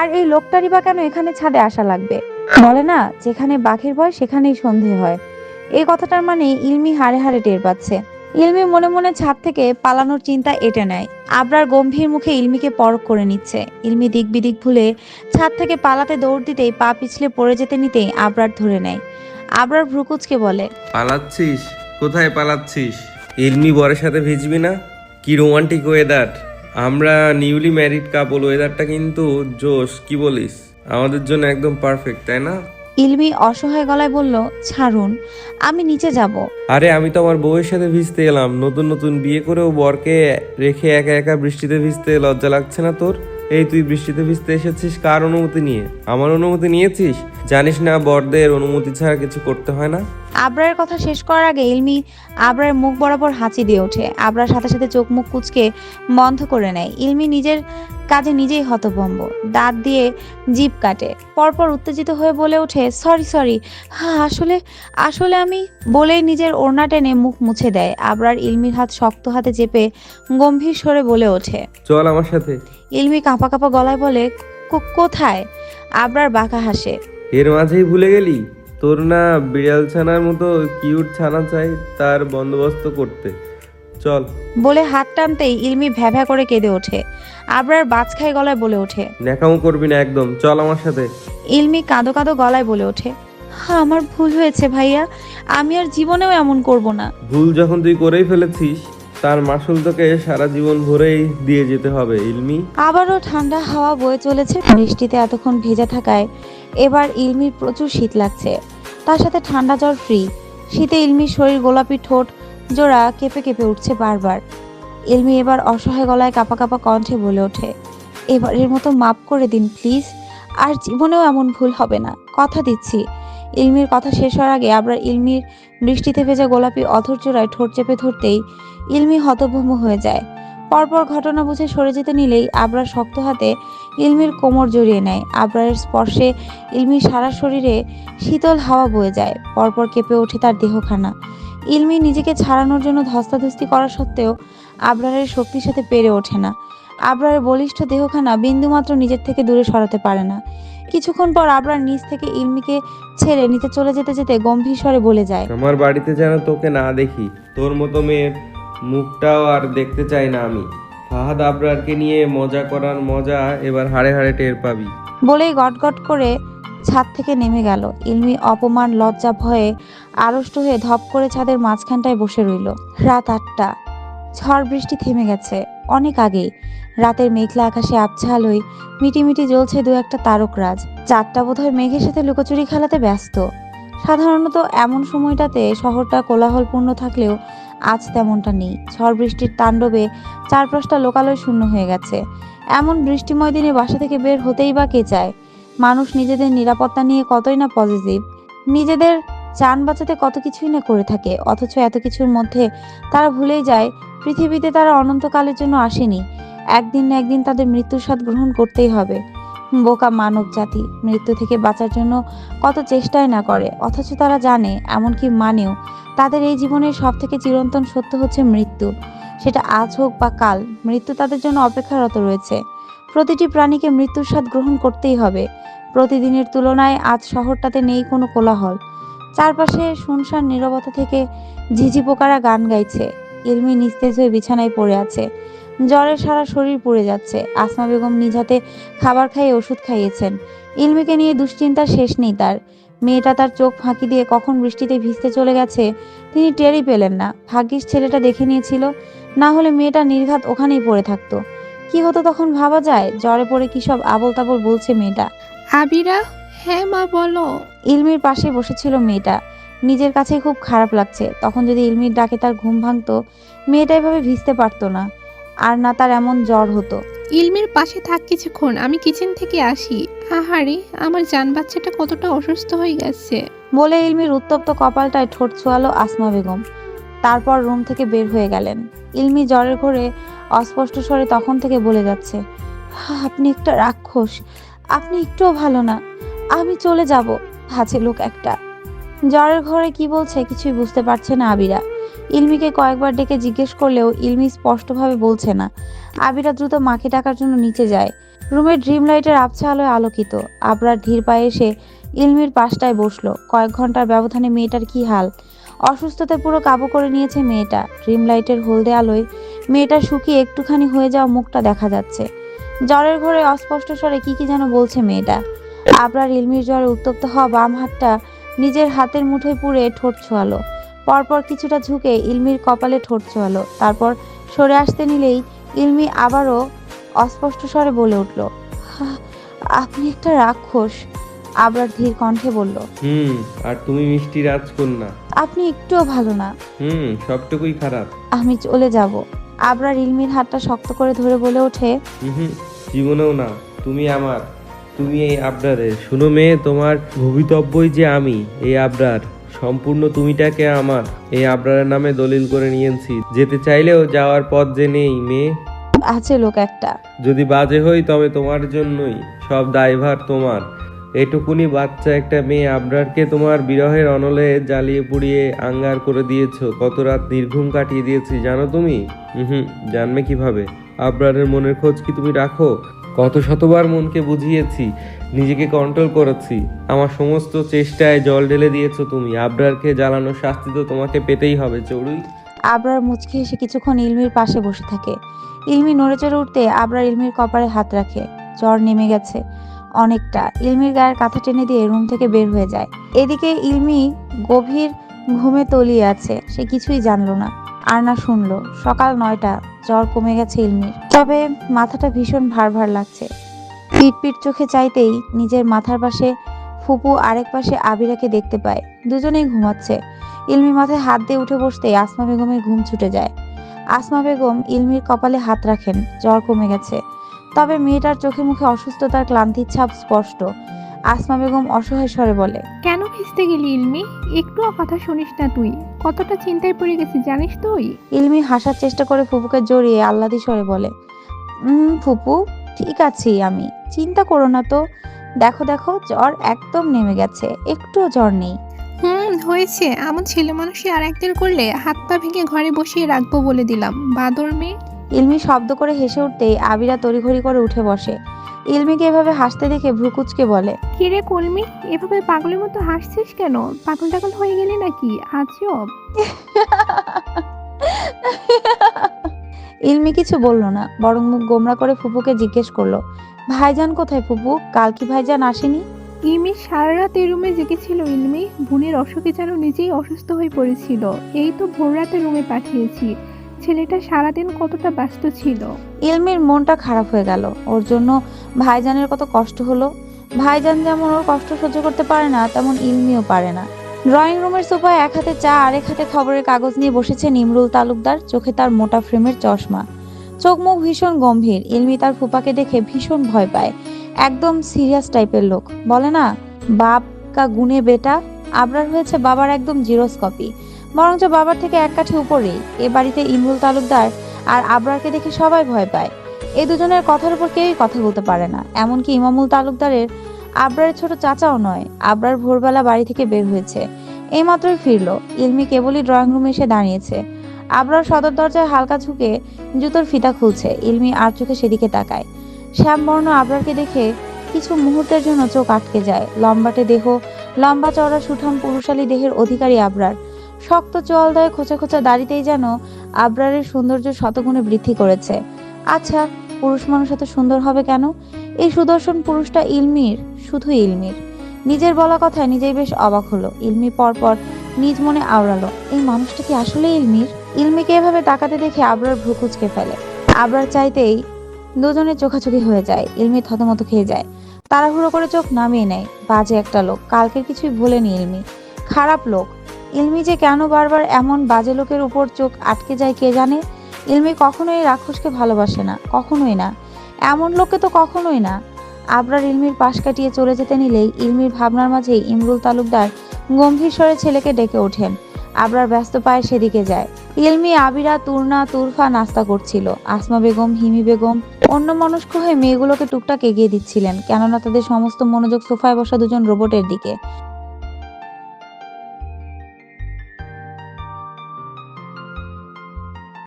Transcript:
আর এই লোকটারই বা কেন এখানে ছাদে আসা লাগবে? বলে না, যেখানে বাঘের ভয়, সেখানেই সন্ধে হয়। এই কথাটার মানে ইলমি হাড়ে হাড়ে টের পাচ্ছে। ইলমি মনে মনে ছাদ থেকে পালানোর চিন্তা এটে নেয়। আবরার গম্ভীর মুখে ইলমিকে পরখ করে নিচ্ছে। ইলমি দিক বিদিক ভুলে ছাদ থেকে পালাতে দৌড় দিতেই পা পিছলে পড়ে যেতে নিতেই আবরার ধরে নেয়। আবরার ভ্রুকুচকে বলে, পালাচ্ছিস? কোথায় পালাচ্ছিস? ইলমি বরের সাথে ভিজবি না? কি রোমান্টিক ওয়েদার আমরা নিউলি ম্যারিড কাপল ওয়েদারটা কিন্তু জোশ কি বলিস? আমাদের জন্য একদম পারফেক্ট তাই না? ইলমি অসহায় গলায় বলল ছাড়ুন আমি নিচে যাব। আরে আমি তো আমার বউয়ের সাথে ভিজতে এলাম। নতুন নতুন বিয়ে করেও বরকে রেখে একা একা বৃষ্টিতে ভিজতে লজ্জা লাগছে না তোর? এই তুই বৃষ্টিতে ভিজতে এসেছিস কার অনুমতি নিয়ে? আমার অনুমতি নিয়েছিস? জানিস না, বরদের অনুমতি ছাড়া কিছু করতে হয় না? আবরার কথা শেষ করার আগে ইলমি আবরার মুখ বরাবর হাঁচি দিয়ে ওঠে। আবরার সাথে সাথে চোখ মুখ কুচকে বন্ধ করে নেয়। ইলমি নিজের কাজে নিজেই হতভম্ব। দাঁত দিয়ে জিভ কাটে। পরপর উত্তেজিত হয়ে বলে ওঠে সরি সরি। হ্যাঁ আসলে আসলে আমি বলেই নিজের ওড়না টেনে মুখ মুছে দেয়। আবরার ইলমির হাত শক্ত হাতে চেপে গম্ভীর স্বরে বলে ওঠে চল আমার সাথে। ইলমি কাঁপা কাঁপা গলায় বলে "কো- কোথায়? আবরার বাঁকা হাসে এর মাঝেই ভুলে গেলি? তোর না বিড়াল ছানার মতো কিউট ছানা চাই তার বন্দোবস্ত করতে। চল। বলে হাত টানতেই ইলমি ভ্যাভ্যা করে কেঁদে ওঠে। আবরার বাজখাই গলায় বলে ওঠে। ন্যাকামো করবি না একদম চল আমার সাথে। ইলমি কাঁদো কাঁদো গলায় বলে ওঠে। "হ্যাঁ, আমার ভুল হয়েছে ভাইয়া আমি আর জীবনেও এমন করব না। ভুল যখন তুই করেই ফেলেছিস তার মাসুল তোকে সারা জীবন ভরেই দিয়ে যেতে হবে ইলমি। আবারও ঠান্ডা হাওয়া বয়ে চলেছে। বৃষ্টিতে এতক্ষণ ভেজা থাকায় এবার ইলমির প্রচুর শীত লাগছে। তার সাথে ঠান্ডা জ্বর ফ্রি শীতে ইলমির শরীর গোলাপি ঠোঁট জোড়া কেঁপে কেঁপে উঠছে বারবার। ইলমি এবার অসহায় গলায় কাপা কাপা কণ্ঠে বলে ওঠে, এবারের মতো মাপ করে দিন, প্লিজ। আর জীবনেও এমন ভুল হবে না। কথা দিচ্ছি ইলমির কথা শেষ হওয়ার আগে আবার ইলমির বৃষ্টিতে ভেজা গোলাপি অধর জোড়ায় ঠোঁট চেপে ধরতেই ইলমি হতভম্ব হয়ে যায়। পরপর ঘটনা বুঝে সরে যেতে নিলেই আবরার শক্ত হাতে ইলমির কোমর জড়িয়ে নেয়। আবরারের স্পর্শে ইলমির সারা শরীরে শীতল হাওয়া বয়ে যায়। পরপর কেঁপে ওঠে তার দেহখানা। ইলমি নিজেকে ছাড়ানোর জন্য ধস্তাধস্তি করা সত্ত্বেও আবরারের শক্তির সাথে পেরে ওঠে না। আবরারের বলিষ্ঠ দেহখানা বিন্দুমাত্র নিজের থেকে দূরে সরাতে পারে না। কিছুক্ষণ পর আবরার নিচ থেকে ইলমিকে ছেড়ে নিচে চলে যেতে যেতে গম্ভীর স্বরে বলে যায় আমার বাড়িতে যেন তোকে না দেখি তোর মতো মেয়ের মুখটাও আর দেখতে চাই না আমি। ফাহাদ আবরারকে নিয়ে মজা করার মজা এবার হাড়ে হাড়ে টের পাবি। বলেই গটগট করে ছাদ থেকে নেমে গেল। ইলমি অপমান, লজ্জা, ভয়ে আড়ষ্ট হয়ে ধপ করে ছাদের মাঝখানটায় বসে রইল। রাত আটটা। ঝড় বৃষ্টি থেমে গেছে। অনেক আগেই। রাতের মেঘলা আকাশে আবছা আলোয় মিটিমিটি জ্বলছে দু একটা তারকরাজ চারটা বোধহয় মেঘের সাথে লুকোচুরি খেলাতে ব্যস্ত। সাধারণত এমন সময়টাতে শহরটা কোলাহলপূর্ণ থাকলেও আজ তেমনটা নেই। ঝড় বৃষ্টির তাণ্ডবে চারপাশটা লোকালয় শূন্য হয়ে গেছে। এমন বৃষ্টিময় দিনে বাসা থেকে বের হতেই বা কে চায়? মানুষ নিজেদের নিরাপত্তা নিয়ে কতই না পজিটিভ নিজেদের যান বাঁচাতে কত কিছুই না করে থাকে, অথচ এত কিছুর মধ্যে তারা ভুলেই যায়, পৃথিবীতে তারা অনন্তকালের জন্য আসেনি, একদিন না একদিন তাদের মৃত্যুর স্বাদ গ্রহণ করতেই হবে। বোকা মানব জাতি, মৃত্যু থেকে বাঁচার জন্য কত চেষ্টাই না করে, অথচ তারা জানে, এমনকি মানেও, তাদের এই জীবনের সব থেকে চিরন্তন সত্য হচ্ছে মৃত্যু, সেটা আজ হোক বা কাল, মৃত্যু তাদের জন্য অপেক্ষারত রয়েছে। প্রতিটি প্রাণীকে মৃত্যুর স্বাদ গ্রহণ করতেই হবে। প্রতিদিনের তুলনায় আজ শহরটাতে নেই কোনো কোলাহল। চারপাশে শুনশান নীরবতা থেকে ঝিঝি পোকারা গান গাইছে। ইলমি নিস্তেজ হয়ে বিছানায় পড়ে আছে। জ্বরে সারা শরীর পুড়ে যাচ্ছে। আসমা বেগম নিজ হাতে খাবার খাইয়ে ওষুধ খাইয়েছেন। ইলমিকে নিয়ে দুশ্চিন্তার শেষ নেই তার। মেয়েটা তার চোখ ফাঁকি দিয়ে কখন বৃষ্টিতে ভিজতে চলে গেছে তিনি টেরই পেলেন না। ভাগ্যিস ছেলেটা দেখে নিয়েছিল, না হলে মেয়েটা নির্ঘাত ওখানেই পড়ে থাকতো। কি হতো তখন ভাবা যায়? জ্বরে পড়ে কি সব আবল তাবল বলছে মেয়েটা? আবিরা হ্যাঁ মা বলো। ইলমির পাশে বসেছিল মেয়েটা। নিজের কাছে খুব খারাপ লাগছে। তখন যদি ইলমির ডাকে তার ঘুম ভাঙতো মেয়েটা এভাবে ভিজতে পারতো না। আর না তার এমন জ্বর হতো। ইলমির পাশে থাক কিছুক্ষণ আমি কিচেন থেকে আসি। আহারে আমার জান বাচ্চাটা কতটা অসুস্থ হয়ে গেছে। বলে ইলমির উত্তপ্ত কপালটায় ঠোঁট ছোয়ালো আসমা বেগম। তারপর রুম থেকে বের হয়ে গেলেন। ইলমি জ্বরের ঘরে অস্পষ্ট স্বরে তখন থেকে বলে যাচ্ছে "হা, আপনি একটা রাক্ষস আপনি একটুও ভালো না আমি চলে যাব হাজে লোক একটা। জ্বরের ঘরে কি বলছে কিছুই বুঝতে পারছে না আবিরা। ইলমিকে কয়েকবার ডেকে জিজ্ঞেস করলেও ইলমি স্পষ্টভাবে বলছে না। আবিরা দ্রুত মাকে ডাকার জন্য নিচে যায়। রুমের ড্রিম লাইটের আবছা আলোয় আলোকিত। আবরার ধীর পায়ে এসে ইলমির পাশটায় বসল। কয়েক ঘণ্টার ব্যবধানে মেয়েটার কি হাল? অসুস্থতায় পুরো কাবু করে নিয়েছে মেয়েটা। ড্রিম লাইটের হলদে আলোয় মেয়েটা শুকিয়ে একটুখানি হয়ে যাওয়া মুখটা দেখা যাচ্ছে। জ্বরের ঘরে অস্পষ্ট স্বরে কি কি যেন বলছে মেয়েটা। আবরার ইলমির জ্বরে উত্তপ্ত হওয়া বাম হাতটা নিজের হাতের মুঠোয় পুড়ে ঠোঁট ছোঁয়ালো। পরপর কিছুটা ঝুঁকে ইলমির কপালে ঠোঁট ছোঁয়ালো। তারপর সরে আসতে নিলেই ইলমি আবারও অস্পষ্ট স্বরে বলে উঠল আপনি একটা রাক্ষস। আবরার ধীর কণ্ঠে বলল হুম আর তুমি মিষ্টি রাজকন্যা। আপনি একটুও ভালো না। হুম সবটুকুই খারাপ। আমি চলে যাব। আবরার ইলমির হাতটা শক্ত করে ধরে বলে ওঠে হুম জীবনেও না তুমি আমার তুমি এই আবরারের শুনো মেয়ে তোমার ভবিতব্যই যে আমি এই আবরার। সম্পূর্ণ তুমিটাকে আমার এই আবরারের নামে দলিল করে নিয়েছি। যেতে চাইলেও যাওয়ার পথ যে নেই মেয়ে। আছে লোক একটা। যদি বাজে হই তবে তোমার জন্যই সব দায়ভার তোমার। এটুকুনি বাচ্চা একটা মেয়ে, আবরারকে তোমার বিরহের অনলে জ্বালিয়ে পুড়িয়ে আঙ্গার করে দিয়েছ। কত রাত নির্ঘুম কাটিয়ে দিয়েছি, জানো তুমি? হুম জানবে কীভাবে? আবরারের মনের খোঁজ কি তুমি রাখো? কত শতবার মনকে বুঝিয়েছি, নিজেকে কন্ট্রোল করেছি। আমার সমস্ত চেষ্টায় জল ঢেলে দিয়েছ তুমি। আবরারকে জ্বালানোর শাস্তি তো তোমাকে পেতেই হবে, চড়ুই। আবরার মুচকি হেসে কিছুক্ষণ ইলমির পাশে বসে থাকে। ইলমি নড়ে চড়ে উঠতে আবরার ইলমির কপারে হাত রাখে। জ্বর নেমে গেছে। অনেকটা। ইলমির গায়ের কাঁথা টেনে দিয়ে রুম থেকে বের হয়ে যায়। এদিকে ইলমি গভীর ঘুমে তলিয়ে আছে। সে কিছুই জানলো না। আর না শুনলো। সকাল নয়টা। জ্বর কমে গেছে ইলমির। তবে মাথাটা ভীষণ ভার ভার লাগছে। পিট পিট চোখে চাইতেই নিজের মাথার পাশে ফুপু আরেক পাশে আবিরাকে দেখতে পায়। দুজনেই ঘুমাচ্ছে। ইলমি মাথায় হাত দিয়ে উঠে বসতেই আসমা বেগমের ঘুম ছুটে যায়। আসমা বেগম ইলমির কপালে হাত রাখেন। জ্বর কমে গেছে। তবে মেয়েটার চোখে মুখে অসুস্থতার ক্লান্তির ছাপ স্পষ্ট। আসমা বেগম অসহায় স্বরে বলে কেন ভিজতে গেলি ইলমি? একটুও কথা শুনিস না তুই। কতটা চিন্তায় পড়ে গেছি জানিস তুই? ইলমি হাসার চেষ্টা করে ফুপুকে জড়িয়ে আহ্লাদি স্বরে বলে উম ফুপু ঠিক আছি আমি। চিন্তা করো না তো। দেখো দেখো জ্বর একদম নেমে গেছে। একটুও জ্বর নেই। হুম হয়েছে। আমার ছেলে মানুষই আর একদিন করলে হাত পা ভেঙে ঘরে বসিয়ে রাখব বলে দিলাম। বাদর মেয়ে ইলমি শব্দ করে হেসে উঠতেই আবিরা তড়িঘড়ি করে উঠে বসে। ইলমিকে এভাবে হাসতে দেখে ভ্রুকুচকে বলে কিরে কলমি এভাবে পাগলের মতো হাসছিস কেন? পাগল টাগল হয়ে গেলি নাকি? আজব ইলমি কিছু বলল না বরং মুখ গোমরা করে ফুপুকে জিজ্ঞেস করল ভাইজান কোথায় ফুপু? কাল কি ভাইজান আসেনি? ইমি সারা রাত এই রুমে জেগেছিল ইলমি। বোনের অসুখে যেন নিজেই অসুস্থ হয়ে পড়েছিল। এই তো ভোর রাতে রুমে পাঠিয়েছি। ছেলেটা সারাদিন কতটা ব্যস্ত ছিল? ইলমির মনটা খারাপ হয়ে গেল। ওর জন্য ভাইজানের কত কষ্ট হলো? ভাইজান যেমন ওর কষ্ট সহ্য করতে পারে না, তেমন ইলমিও পারে না। ড্রয়িং রুমের সোফায় এক হাতে চা, আরেক হাতে খবরের কাগজ নিয়ে বসেছে নিমরুল তালুকদার, চোখে তার মোটা ফ্রেমের চশমা। চোখ মুখ ভীষণ গম্ভীর। ইলমি তার ফুপাকে দেখে ভীষণ ভয় পায়। একদম সিরিয়াস টাইপের লোক। বলে না, বাপ কা গুনে বেটা? আবরার হয়েছে বাবার একদম জিরোস কপি বরঞ্চ বাবার থেকে এক কাঠি উপরেই এ বাড়িতে ইমরুল তালুকদার আর আবরারকে দেখে সবাই ভয় পায়। এই দুজনের কথার উপর কেউই কথা বলতে পারে না। এমনকি ইমামুল তালুকদারের আবরারের ছোট চাচাও নয়, আবরার ভোরবেলা বাড়ি থেকে বের হয়েছে। এইমাত্রই ফিরল। ইলমি কেবলই ড্রয়িং রুমে এসে দাঁড়িয়েছে। আবরার সদর দরজায় হালকা ঝুঁকে জুতোর ফিতা খুলছে। ইলমি আর চোখে সেদিকে তাকায়। শ্যামবর্ণ আবরারকে দেখে কিছু মুহূর্তের জন্য চোখ আটকে যায়। লম্বাটে দেহ, লম্বা চওড়া সুঠাম পুরুষালী দেহের অধিকারী আবরার। শক্ত চোয়ালদয় খোঁচা খোঁচা দাড়িতেই যেন আবরারের সৌন্দর্য শতগুণে বৃদ্ধি করেছে। আচ্ছা পুরুষ মানুষ এত সুন্দর হবে কেন? এই সুদর্শন পুরুষটা ইলমির, শুধু ইলমির। নিজের বলা কথায় নিজেই বেশ অবাক হলো। ইলমি পরপর নিজ মনে আওড়ালো, এই মানুষটা কি আসলে ইলমির? ইলমিকে এভাবে তাকাতে দেখে আবরার ভ্রু কুচকে ফেলে। আবরার চাইতেই দুজনের চোখাচোখি হয়ে যায়। ইলমি থতমত খেয়ে যায়। তাড়াহুড়ো করে চোখ নামিয়ে নেয়। বাজে একটা লোক। কালকের কিছুই ভুলেনি ইলমি। খারাপ লোক। ইলমি যে কেন বারবার এমন বাজে লোকের উপর চোখ আটকে যায় কে জানে? ইলমি কখনোই রাক্ষসকে ভালোবাসে না, কখনোই না। এমন লোককে তো কখনোই না। আবরার ইলমির পাশ কাটিয়ে চলে যেতে নিলেই ইলমির ভাবনার মাঝেই ইমরুল তালুকদার গম্ভীর স্বরে ছেলেকে ডেকে ওঠেন। আবরার ব্যস্ত পায়ে সেদিকে যায়। ইলমি, আবিরা তুরনা তুরফা নাস্তা করছিল। আসমা বেগম, হিমি বেগম, অন্য মনস্ক হয়ে মেয়েগুলোকে টুকটাক এগিয়ে দিচ্ছিলেন, কেননা তাদের সমস্ত মনোযোগ সোফায় বসা দুজন রোবটের দিকে।